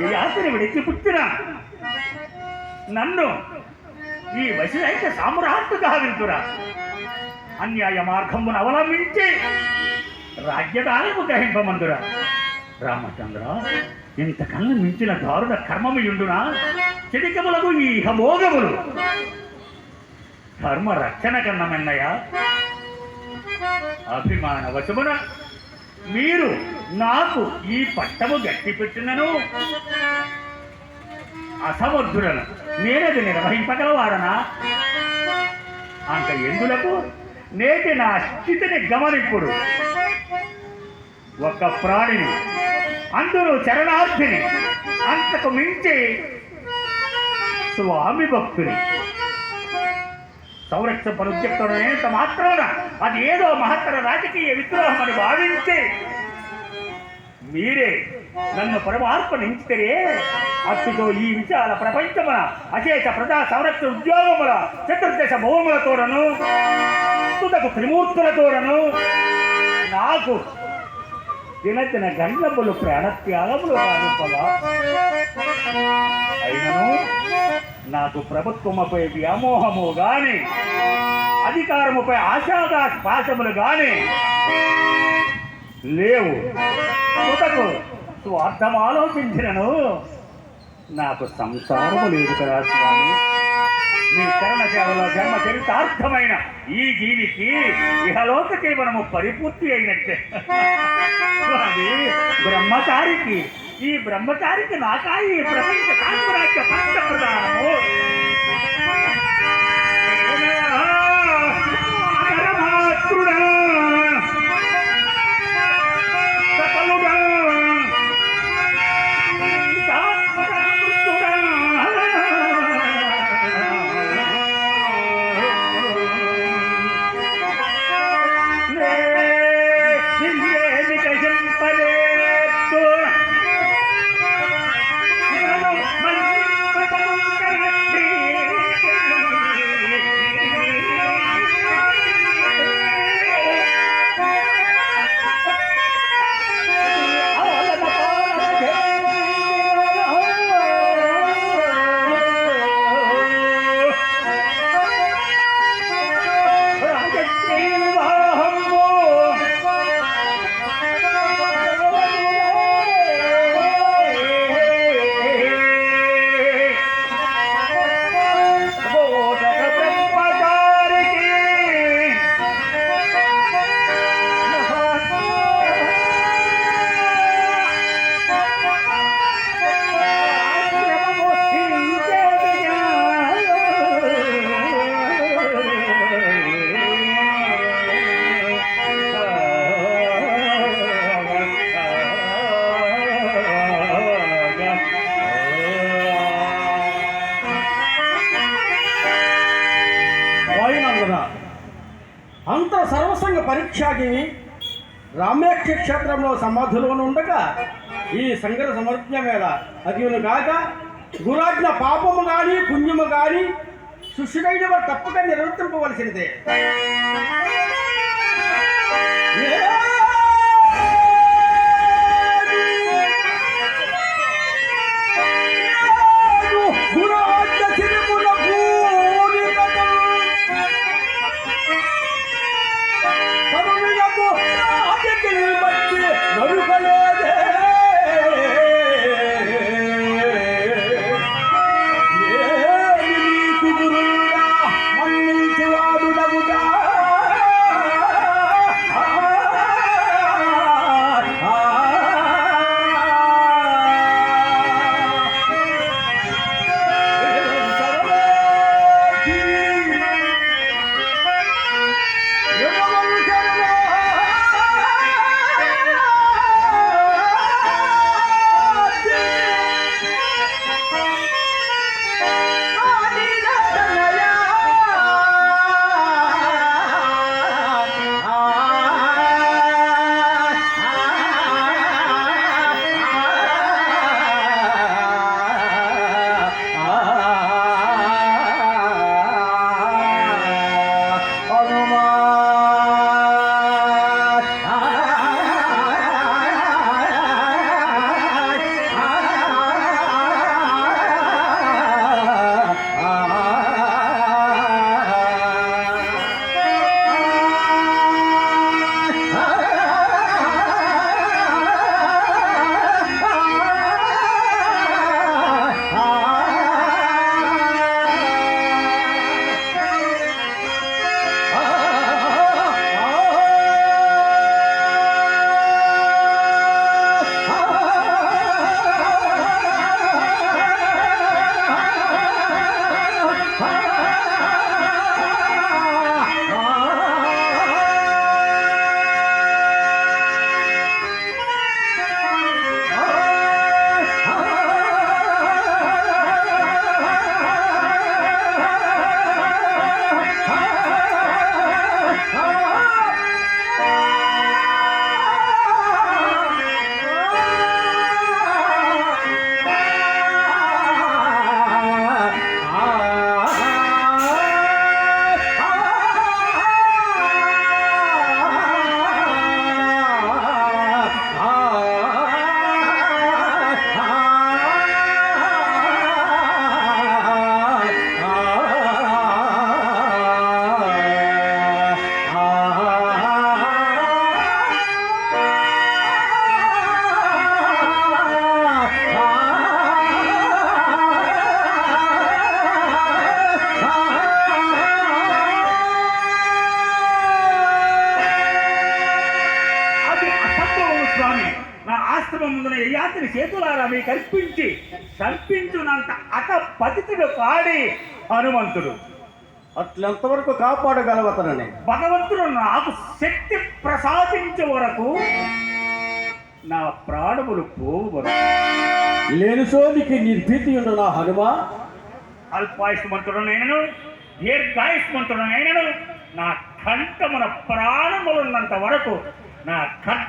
ఈ ఆశని విడిచి పుట్టిన. నన్ను ఈ వశిరైక సామ్రాట్టు గావింతురా అన్యాయ మార్గమును అవలంబించి రాజ్యదానము గ్రహింపమందురా. రామచంద్ర ఇంతకన్నా మించిన దారుణ కర్మముయుండునా? చెడికములకు ఈ ఇహమోగములు కర్మ రక్షణ కన్నమన్నయ్య అభిమాన వశమున మీరు నాకు ఈ పట్టము గట్టి పెట్టినను. అసమర్థులను నేనది నిర్వహింపగలవారనా అంత ఎందులకు? నేటి నా స్థితిని గమనింపుడు. ఒక ప్రాణిని అందరూ చరణార్థిని అంతకు మించి స్వామి భక్తుని. సంరక్షణ పరుద్యక్తుడనేంత మాత్రాన అది ఏదో మహత్తర రాజకీయ విద్రోహం అని భావించి మీరే నన్ను పరమార్పణించితే అట్టుతో ఈ విశాల ప్రపంచమున అశేష ప్రజా సంరక్షణ ఉద్యోగముల చతుర్దశ భూములతోడను తుదకు త్రిమూర్తులతోనను నాకు దినదిన గండ్లములు ప్రాణత్యాగములు కాదు అయినను నాకు ప్రభుత్వముపై వ్యామోహము గాని అధికారముపై ఆశాగా పాశములు గాని లేవు. తుదకు స్వార్థం ఆలోచించినను నాకు సంసారము లేదు కదా స్వామి. మీ చరణ సేవలో జన్మ చరితార్థమైన ఈ జీవికి ఇహలోక జీవనము పరిపూర్తి అయినట్టే. స్వామి బ్రహ్మచారికి ఈ బ్రహ్మచారికి నాకాయి ప్రపంచ సామ్రాజ్య పంచ అంత సర్వసంగ పరీక్షాగిని రామేక్ష క్షేత్రంలో సమాధులను ఉండగా ఈ సంగర సమర్జ్ఞ మీద అదియును కాక గురాజ్ఞ పాపము గాని పుణ్యము గాని శిష్యుడైన వారు తప్పక నిర్వర్తింపవలసినదే కల్పించి సంపించునంత అత పతితుడు కాడి హనుమంతుడు. అట్లెంతవరకు కాపాడగలవతనని భగవంతుడు నాకు శక్తి ప్రసాదించే వరకు నా ప్రాణములు పోవు లేని సోదికి నిర్భీతి ఉండు నా హనుమా. అల్పాయుష్మంతుడనైనను దీర్ఘాయుష్మంతుడనైనను నా కంఠమున ప్రాణములున్నంత వరకు నా కంఠ